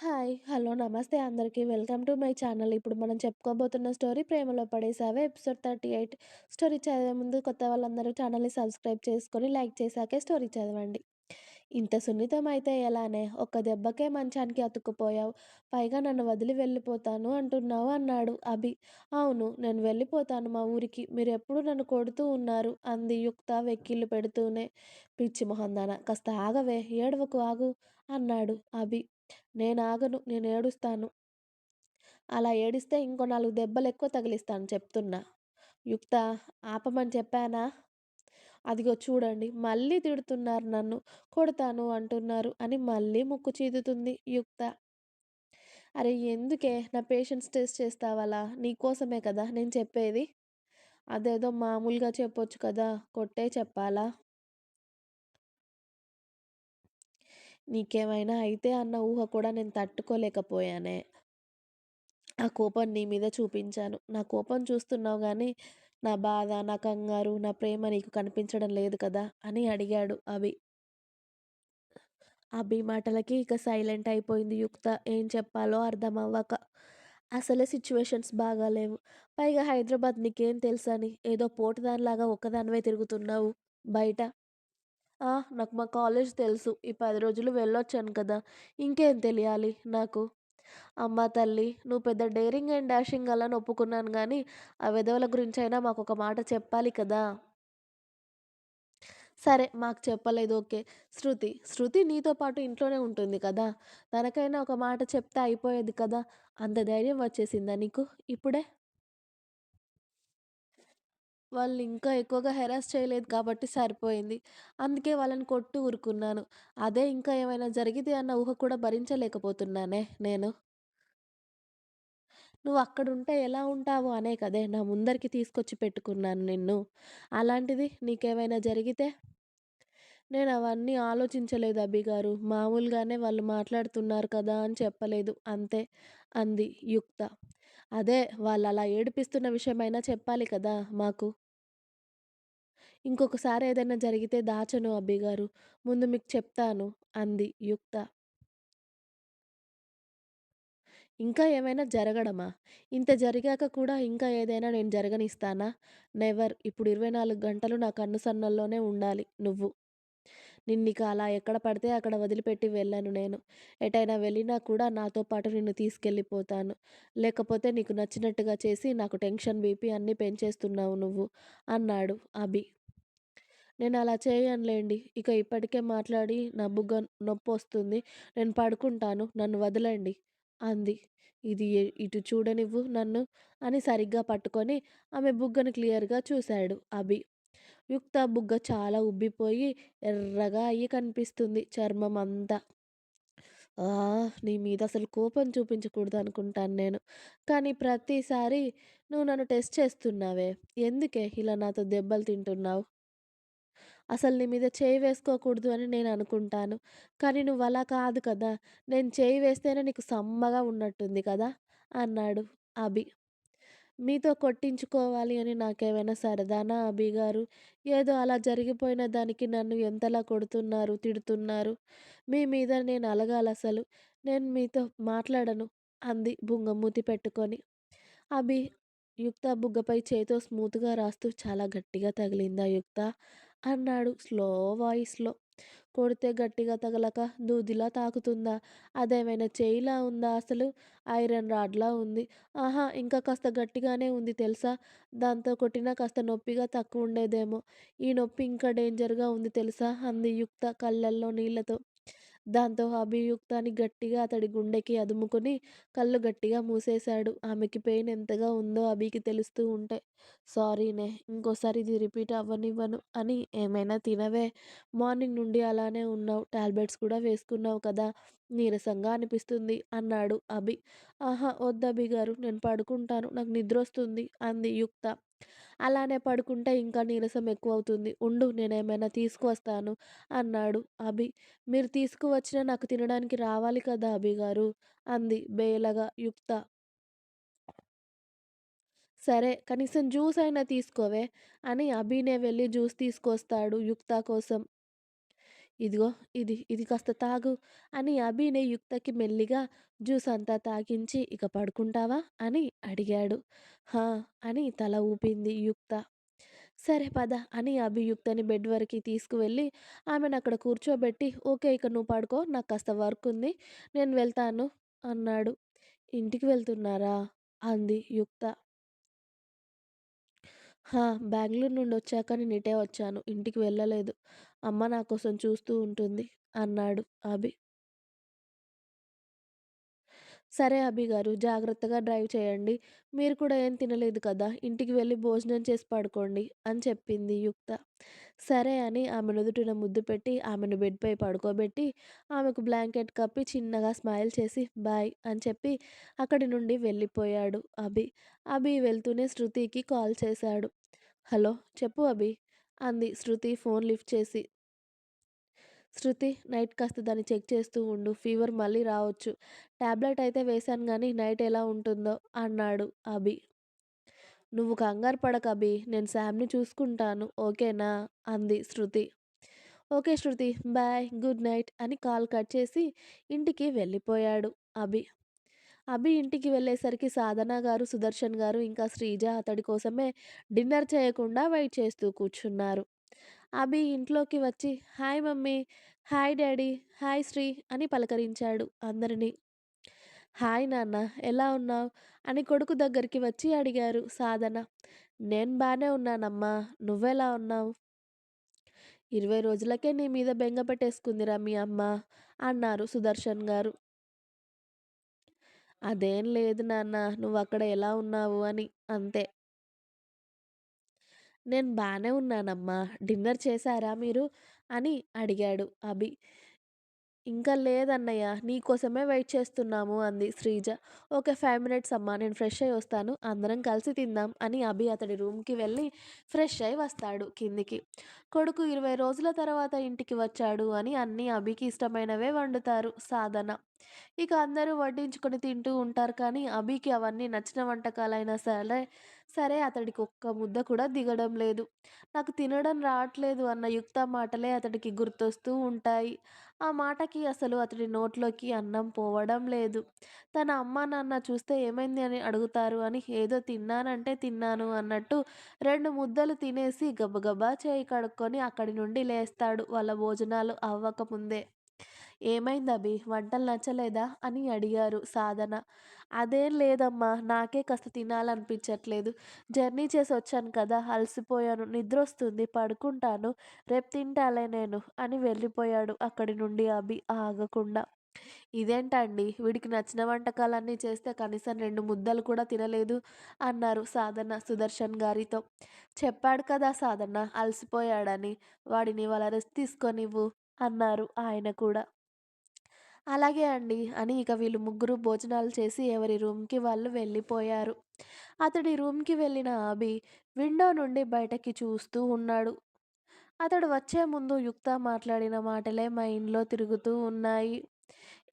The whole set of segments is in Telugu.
హాయ్. హలో. నమస్తే అందరికీ వెల్కమ్ టు మై ఛానల్. ఇప్పుడు మనం చెప్పుకోబోతున్న స్టోరీ 'ప్రేమలో పడేసావే' ఎపిసోడ్ 38. స్టోరీ చదివే ముందు కొత్త వాళ్ళందరూ ఛానల్‌ని సబ్స్క్రైబ్ చేసుకొని, లైక్ చేశాకే స్టోరీ చదవండి. ఇంత సున్నితమైతే ఎలానే? ఒక్క దెబ్బకే మంచానికి అతుక్కుపోయావు. పైగా నన్ను వదిలి వెళ్ళిపోతాను అంటున్నావు అన్నాడు అభి. అవును. నేను వెళ్ళిపోతాను మా ఊరికి. మీరెప్పుడూ నన్ను కొడుతూ ఉన్నారు అంది యుక్త వెక్కిళ్ళు పెడుతూనే. పిచ్చి మొహందాన కాస్త ఆగవే. ఏడవకు ఆగు అన్నాడు అభి. నేనాగను. నేనేడుస్తాను. అలా ఏడిస్తే ఇంకో నాలుగు దెబ్బలెక్కువ తగిలిస్తాను చెప్తున్నా. యుక్త ఆపమని చెప్పానా? అదిగో చూడండి. మళ్ళీ తిడుతున్నారు నన్ను. కొడతాను అంటున్నారు అని మళ్ళీ ముక్కు చీదుతుంది యుక్త. అరే ఎందుకే నా పేషెన్స్ టెస్ట్ చేస్తావలా? నీకోసమే కదా నేను చెప్పేది. అదేదో మామూలుగా చెప్పొచ్చు కదా! కొట్టే చెప్పాలా? నీకేమైనా అయితే అన్న ఊహ కూడా నేను తట్టుకోలేకపోయానే. ఆ కోపం నీ మీద చూపించాను. నా కోపం చూస్తున్నావు కానీ నా బాధ, నా కంగారు, నా ప్రేమ నీకు కనిపించడం లేదు కదా! అని అడిగాడు అభి. అభి మాటలకి ఇక సైలెంట్ అయిపోయింది యుక్త. ఏం చెప్పాలో అర్థమవ్వక. అసలే సిట్యుయేషన్స్ బాగాలేవు. పైగా హైదరాబాద్ నీకేం తెలుసని, ఏదో పోటుదానిలాగా ఒక్కదానివే తిరుగుతున్నావు బయట. ఆ! నాకు మా కాలేజ్ తెలుసు. ఈ 10 రోజులు వెళ్ళొచ్చాను కదా! ఇంకేం తెలియాలి నాకు? అమ్మా తల్లి! నువ్వు పెద్ద డేరింగ్ అండ్ డాషింగ్ గర్ల్ అని ఒప్పుకున్నాను గానీ, ఆ వెధవల గురించైనా మాకొక మాట చెప్పాలి కదా! సరే మాకు చెప్పలేదు ఓకే. శృతి, శృతి నీతో పాటు ఇంట్లోనే ఉంటుంది కదా! తనకైనా ఒక మాట చెప్తే అయిపోయేది కదా! అంత ధైర్యం వచ్చేసిందా నీకు ఇప్పుడే? వాళ్ళు ఇంకా ఎక్కువగా హెరాస్ చేయలేదు కాబట్టి సరిపోయింది. అందుకే వాళ్ళని కొట్టి ఊరుకున్నాను. అదే ఇంకా ఏమైనా జరిగితే అన్న ఊహ కూడా భరించలేకపోతున్నానే నేను. నువ్వు అక్కడుంటే ఎలా ఉంటావు అనే కదే నా ముందరికి తీసుకొచ్చి పెట్టుకున్నాను నిన్ను. అలాంటిది నీకేమైనా జరిగితే? నేను అవన్నీ ఆలోచించలేదు అభిగారు. మామూలుగానే వాళ్ళు మాట్లాడుతున్నారు కదా అని చెప్పలేదు అంతే అంది యుక్త. అదే వాళ్ళలా ఏడిపిస్తున్న విషయమైనా చెప్పాలి కదా మాకు. ఇంకొకసారి ఏదైనా జరిగితే దాచను అబ్బిగారు ముందు మీకు చెప్తాను అంది యుక్త. ఇంకా ఏమైనా జరగడమా? ఇంత జరిగాక కూడా ఇంకా ఏదైనా నేను జరగనిస్తానా? నెవర్. ఇప్పుడు 24 గంటలు నా కనుసన్నల్లోనే ఉండాలి నువ్వు. నిన్నిక అలా ఎక్కడ పడితే అక్కడ వదిలిపెట్టి వెళ్ళను నేను. ఎటైనా వెళ్ళినా కూడా నాతో పాటు నిన్ను తీసుకెళ్ళిపోతాను. లేకపోతే నీకు నచ్చినట్టుగా చేసి నాకు టెన్షన్, బీపీ అన్నీ పెంచేస్తున్నావు నువ్వు అన్నాడు అభి. నేను అలా చేయనులేండి ఇక ఇప్పటికే మాట్లాడి నా బుగ్గ నొప్పి వస్తుంది నేను పడుకుంటాను. నన్ను వదలండి అంది. ఇది ఇటు చూడనివ్వు నన్ను అని సరిగ్గా పట్టుకొని ఆమె బుగ్గను క్లియర్‌గా చూశాడు అభి. యుక్త బుగ్గ చాలా ఉబ్బిపోయి ఎర్రగా అయ్యి కనిపిస్తుంది చర్మం అంతా. ఆ! నీ మీద అసలు కోపం చూపించకూడదు అనుకుంటాను నేను. కానీ ప్రతిసారి నువ్వు నన్ను టెస్ట్ చేస్తున్నావే. ఎందుకే ఇలా నాతో దెబ్బలు తింటున్నావు? అసలు నీ మీద చేయి వేసుకోకూడదు అని నేను అనుకుంటాను. కానీ నువ్వు అలా కాదు కదా! నేను చేయి వేస్తేనే నీకు సమ్మగా ఉన్నట్టుంది కదా! అన్నాడు అభి. మీతో కొట్టించుకోవాలి అని నాకేమైనా సరదానా అభిగారు? ఏదో అలా జరిగిపోయిన దానికి నన్ను ఎంతలా కొడుతున్నారు, తిడుతున్నారు. మీ మీద నేను అలగాలసలు. నేను మీతో మాట్లాడను అంది బుంగమూతి పెట్టుకొని. అభి యుక్త బుగ్గపై చేతో స్మూత్‌గా రాస్తూ చాలా గట్టిగా తగిలిందా యుక్త? అన్నాడు స్లో వాయిస్‌లో. కొడితే గట్టిగా తగలక దూదిలా తాకుతుందా? అదేమైనా చేయిలా ఉందా అసలు? ఐరన్ రాడ్‌లా ఉంది. ఆహా! ఇంకా కాస్త గట్టిగానే ఉంది తెలుసా? దాంతో కొట్టినా కాస్త నొప్పిగా తక్కువ ఉండేదేమో ఈ నొప్పి ఇంకా డేంజర్‌గా ఉంది తెలుసా? అంది యుక్త కళ్ళల్లో నీళ్ళతో. దాంతో అభియుక్తాన్ని గట్టిగా అతడి గుండెకి అదుముకుని కళ్ళు గట్టిగా మూసేశాడు. ఆమెకి పెయిన్ ఎంతగా ఉందో అభికి తెలుస్తూ ఉంటే. సారీనే. ఇంకోసారి ఇది రిపీట్ అవ్వనివ్వను అని ఏమైనా తినవే. మార్నింగ్ నుండి అలానే ఉన్నావు. టాబ్లెట్స్ కూడా వేసుకున్నావు కదా! నీరసంగా అనిపిస్తుంది అన్నాడు అభి. ఆహా! వద్దభిగారు. నేను పడుకుంటాను. నాకు నిద్ర వస్తుంది అంది యుక్త. అలానే పడుకుంటే ఇంకా నీరసం ఎక్కువవుతుంది. ఉండు నేనేమైనా తీసుకువస్తాను అన్నాడు అభి. మీరు తీసుకువచ్చినా నాకు తినడానికి రావాలి కదా అభిగారు అంది బేలగా యుక్త. సరే కనీసం జ్యూస్ అయినా తీసుకోవే అని అభినే వెళ్ళి జ్యూస్ తీసుకొస్తాడు యుక్త కోసం. ఇదిగో ఇది, ఇది కాస్త తాగు అని అభిని యుక్తకి మెల్లిగా జ్యూస్ అంతా తాగించి ఇక పడుకుంటావా అని అడిగాడు. హా! అని తల ఊపింది యుక్త. సరే పద అని అభియుక్తని బెడ్ వరకి తీసుకువెళ్ళి ఆమెను అక్కడ కూర్చోబెట్టి ఓకే ఇక నువ్వు పడుకో నాకు కాస్త వర్క్ ఉంది నేను వెళ్తాను అన్నాడు. ఇంటికి వెళ్తున్నారా? అంది యుక్త. హా! బెంగుళూరు నుండొచ్చాక నేనిటే వచ్చాను. ఇంటికి వెళ్ళలేదు. అమ్మ నా కోసం చూస్తూ ఉంటుంది అన్నాడు అభి. సరే అభి గారు జాగ్రత్తగా డ్రైవ్ చేయండి. మీరు కూడా ఏం తినలేదు కదా! ఇంటికి వెళ్ళి భోజనం చేసి పడుకోండి అని చెప్పింది యుక్త. సరే అని ఆమె నుదుటిన ముద్దు పెట్టి ఆమెను బెడ్‌పై పడుకోబెట్టి ఆమెకు బ్లాంకెట్ కప్పి చిన్నగా స్మైల్ చేసి బాయ్ అని చెప్పి అక్కడి నుండి వెళ్ళిపోయాడు అభి. అభి వెళ్తూనే శృతికి కాల్ చేశాడు. హలో! చెప్పు అభి అంది శృతి ఫోన్ లిఫ్ట్ చేసి. శృతి నైట్ కాస్త దాన్ని చెక్ చేస్తూ ఉండు. ఫీవర్ మళ్ళీ రావచ్చు. ట్యాబ్లెట్ అయితే వేశాను కానీ నైట్ ఎలా ఉంటుందో అన్నాడు అభి. నువ్వు కంగారు పడక అభి. నేను శామ్‌ని చూసుకుంటాను. ఓకేనా? అంది Shruti. Okay Shruti. Bye. Good night అని కాల్ కట్ చేసి ఇంటికి వెళ్ళిపోయాడు అభి. అభి ఇంటికి వెళ్ళేసరికి సాధన గారు, సుదర్శన్ గారు ఇంకా శ్రీజ అతడి కోసమే డిన్నర్ చేయకుండా వెయిట్ చేస్తూ కూర్చున్నారు. అభి ఇంట్లోకి వచ్చి hi mummy, hi daddy, hi Sri అని పలకరించాడు అందరినీ. హాయ్ నాన్న ఎలా ఉన్నావు? అని కొడుకు దగ్గరికి వచ్చి అడిగారు సాధన. నేను బాగానే ఉన్నానమ్మా. నువ్వెలా ఉన్నావు? ఇరవై రోజులకే నీ మీద బెంగ పెట్టేసుకుందిరా మీ అమ్మ అన్నారు సుదర్శన్ గారు. అదేం లేదు నాన్న నువ్వక్కడ ఎలా ఉన్నావు అని అంతే. నేను బానే ఉన్నానమ్మా. డిన్నర్ చేశారా మీరు? అని అడిగాడు అభి. ఇంకా లేదన్నయ్య నీకోసమే వెయిట్ చేస్తున్నాము అంది శ్రీజ. ఓకే ఫైవ్ మినిట్స్ అమ్మా నేను ఫ్రెష్ అయ్యి వస్తాను. అందరం కలిసి తిందాం అని అభి అతడి రూమ్‌కి వెళ్ళి ఫ్రెష్ అయ్యి వస్తాడు కిందికి. కొడుకు ఇరవై రోజుల తర్వాత ఇంటికి వచ్చాడు అని అన్నీ అభికి ఇష్టమైనవే వండుతారు సాధన. ఇక అందరూ వడ్డించుకొని తింటూ ఉంటారు కానీ అభికి అవన్నీ నచ్చిన వంటకాలైనా సరే సరే అతడికి ఒక్క ముద్ద కూడా దిగడం లేదు. నాకు తినడం రావట్లేదు అన్న యుక్త మాటలే అతడికి గుర్తొస్తూ ఉంటాయి. ఆ మాటకి అసలు అతడి నోట్లోకి అన్నం పోవడం లేదు. తన అమ్మ నాన్న చూస్తే ఏమైంది అని అడుగుతారు అని ఏదో తిన్నానంటే తిన్నాను అన్నట్టు రెండు ముద్దలు తినేసి గబగబా చేయి కడుక్కొని అక్కడి నుండి లేస్తాడు వాళ్ళ భోజనాలు అవ్వకముందే. ఏమైంది అభి వంటలు నచ్చలేదా? అని అడిగారు సాధన. అదేం లేదమ్మా నాకే కాస్త తినాలనిపించట్లేదు. జర్నీ చేసి వచ్చాను కదా అలసిపోయాను. నిద్ర వస్తుంది పడుకుంటాను. రేపు తింటాలే నేను అని వెళ్ళిపోయాడు అక్కడి నుండి అభి ఆగకుండా. ఇదేంటండి వీడికి నచ్చిన వంటకాలన్నీ చేస్తే కనీసం రెండు ముద్దలు కూడా తినలేదు అన్నారు సాధన సుదర్శన్ గారితో. చెప్పాడు కదా సాధన అలసిపోయాడని. వాడిని వాళ్ళ రెస్ట్ తీసుకోనివ్వు అన్నారు ఆయన కూడా. అలాగే అండి అని ఇక వీళ్ళు ముగ్గురు భోజనాలు చేసి ఎవరి రూమ్‌కి వాళ్ళు వెళ్ళిపోయారు. అతడి రూమ్‌కి వెళ్ళిన అభి విండో నుండి బయటకి చూస్తూ ఉన్నాడు. అతడు వచ్చే ముందు యుక్త మాట్లాడిన మాటలే మైండ్‌లో తిరుగుతూ ఉన్నాయి.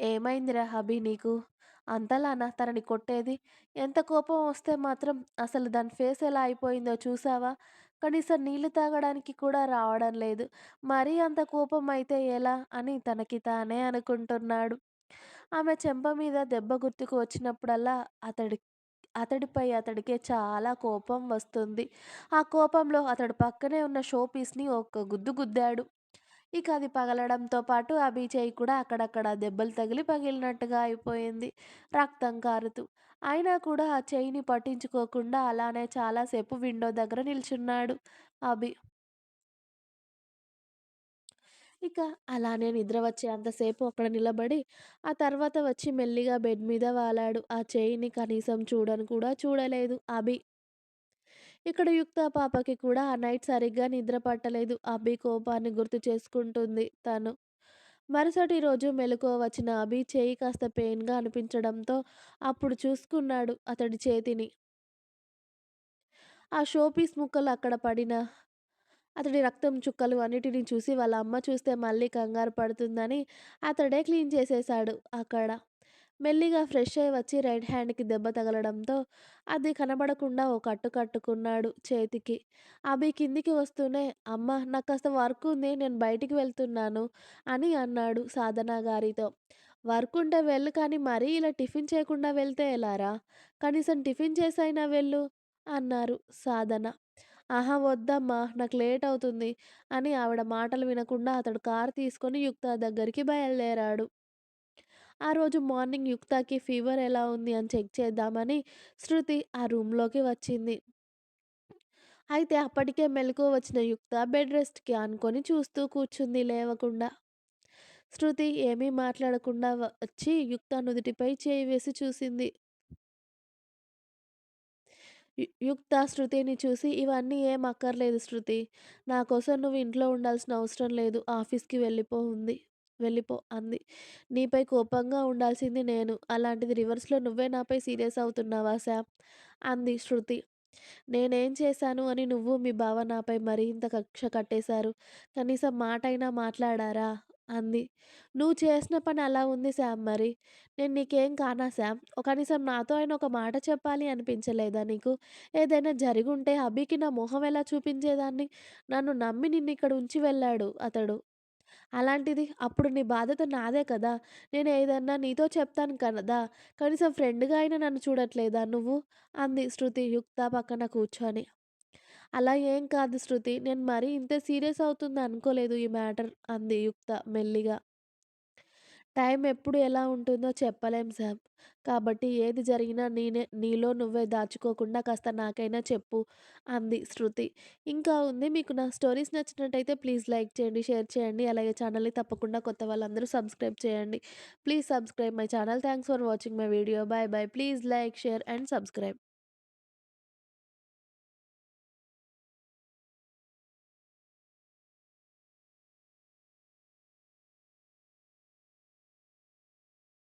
ఏమైందిరా అభి నీకు? అంతలానా తనని కొట్టేది? ఎంత కోపం వస్తే మాత్రం అసలు దాని ఫేస్ ఎలా అయిపోయిందో చూసావా? కనీసం నీళ్ళు తాగడానికి కూడా రావడం లేదు. మరీ అంత కోపం అయితే ఎలా? అని తనకి తానే అనుకుంటున్నాడు. ఆమె చెంప మీద దెబ్బ గుర్తుకు వచ్చినప్పుడల్లా అతడి అతడిపై అతడికే చాలా కోపం వస్తుంది. ఆ కోపంలో అతడు పక్కనే ఉన్న షోపీస్ని ఒక ఒక్క గుద్దు గుద్దాడు. ఇక అది పగలడంతో పాటు అభి చెయ్యి కూడా అక్కడక్కడ దెబ్బలు తగిలి పగిలినట్టుగా అయిపోయింది. రక్తం కారుతూ. అయినా కూడా ఆ చెయ్యిని పట్టించుకోకుండా అలానే చాలాసేపు విండో దగ్గర నిల్చున్నాడు అభి. ఇక అలానే నిద్ర వచ్చే అంతసేపు అక్కడ నిలబడి ఆ తర్వాత వచ్చి మెల్లిగా బెడ్ మీద వాలాడు. ఆ చెయ్యిని కనీసం చూడను కూడా చూడలేదు అభి. ఇక్కడ యుక్త పాపకి కూడా ఆ నైట్ సరిగ్గా నిద్ర పట్టలేదు. అభి కోపాన్ని గుర్తు చేసుకుంటుంది తను. మరుసటి రోజు మెలకువ వచ్చిన అభి చేయి కాస్త పెయిన్‌గా అనిపించడంతో అప్పుడు చూసుకున్నాడు అతడి చేతిని. ఆ షోపీస్ ముక్కలు అక్కడ పడిన అతడి రక్తం చుక్కలు అన్నిటిని చూసి వాళ్ళ అమ్మ చూస్తే మళ్ళీ కంగారు పడుతుందని అతడే క్లీన్ చేసేశాడు అక్కడ. మెల్లిగా ఫ్రెష్ అయ్యి వచ్చి రైట్ హ్యాండ్‌కి దెబ్బ తగలడంతో అది కనబడకుండా ఓ కట్టు కట్టుకున్నాడు చేతికి. అభి కిందికి వస్తూనే "అమ్మ నాకు కాస్త వర్క్ ఉంది. నేను బయటికి వెళ్తున్నాను" అని అన్నాడు సాధన గారితో. "వర్క్ ఉంటే వెళ్ళు కానీ మరీ ఇలా టిఫిన్ చేయకుండా వెళ్తే ఎలారా? కనీసం టిఫిన్ చేసైనా వెళ్ళు" అన్నారు సాధన. "ఆహా! వద్దమ్మా నాకు లేట్ అవుతుంది" అని ఆవిడ మాటలు వినకుండా అతడు కారు తీసుకొని యుక్త దగ్గరికి బయలుదేరాడు. ఆ రోజు మార్నింగ్ యుక్తాకి ఫీవర్ ఎలా ఉంది అని చెక్ చేద్దామని శృతి ఆ రూమ్‌లోకి వచ్చింది. అయితే అప్పటికే మెలకువ వచ్చిన యుక్త బెడ్ రెస్ట్‌కి అనుకొని చూస్తూ కూర్చుంది లేవకుండా. శృతి ఏమీ మాట్లాడకుండా వచ్చి యుక్త నుదుటిపై చేయి వేసి చూసింది. యుక్త శృతిని చూసి "ఇవన్నీ ఏం అక్కర్లేదు శృతి. నా కోసం నువ్వు ఇంట్లో ఉండాల్సిన అవసరం లేదు. ఆఫీస్‌కి వెళ్ళిపోయింది వెళ్ళిపో" అంది. "నీపై కోపంగా ఉండాల్సింది నేను. అలాంటిది రివర్స్‌లో నువ్వే నాపై సీరియస్ అవుతున్నావా శామ్" అంది శృతి. "నేనేం చేశాను అని నువ్వు, మీ బావ నాపై మరీ ఇంత కక్ష కట్టేశారు. కనీసం మాటైనా మాట్లాడారా?" అంది. "నువ్వు చేసిన పని అలా ఉంది శామ్ మరి. నేను నీకేం కానా శామ్? కనీసం నాతో ఆయన ఒక మాట చెప్పాలి అనిపించలేదా నీకు? ఏదైనా జరిగుంటే అభికి నా మొహం ఎలా చూపించేదాన్ని? నన్ను నమ్మి నిన్ను ఇక్కడ ఉంచి వెళ్ళాడు అతడు. అలాంటిది అప్పుడు నీ బాధ్యత నాదే కదా! నేను ఏదన్నా నీతో చెప్తాను కదా! కనీసం ఫ్రెండ్‌గా అయినా నన్ను చూడట్లేదా నువ్వు?" అంది శృతి యుక్త పక్కన కూర్చొని. "అలా ఏం కాదు శృతి. నేను మరీ ఇంత సీరియస్ అవుతుంది అనుకోలేదు ఈ మ్యాటర్" అంది యుక్త మెల్లిగా. "టైం ఎప్పుడు ఎలా ఉంటుందో చెప్పలేం సార్ కాబట్టి ఏది జరిగినా నేనే నీలో నువ్వే దాచుకోకుండా కాస్త నాకైనా చెప్పు" అంది శృతి. ఇంకా ఉంది. మీకు నా స్టోరీస్ నచ్చినట్టయితే ప్లీజ్ లైక్ చేయండి, షేర్ చేయండి. అలాగే ఛానల్‌ని తప్పకుండా కొత్త వాళ్ళందరూ సబ్స్క్రైబ్ చేయండి. Please subscribe my channel. Thanks for watching my video. Bye bye. Please like, share and subscribe.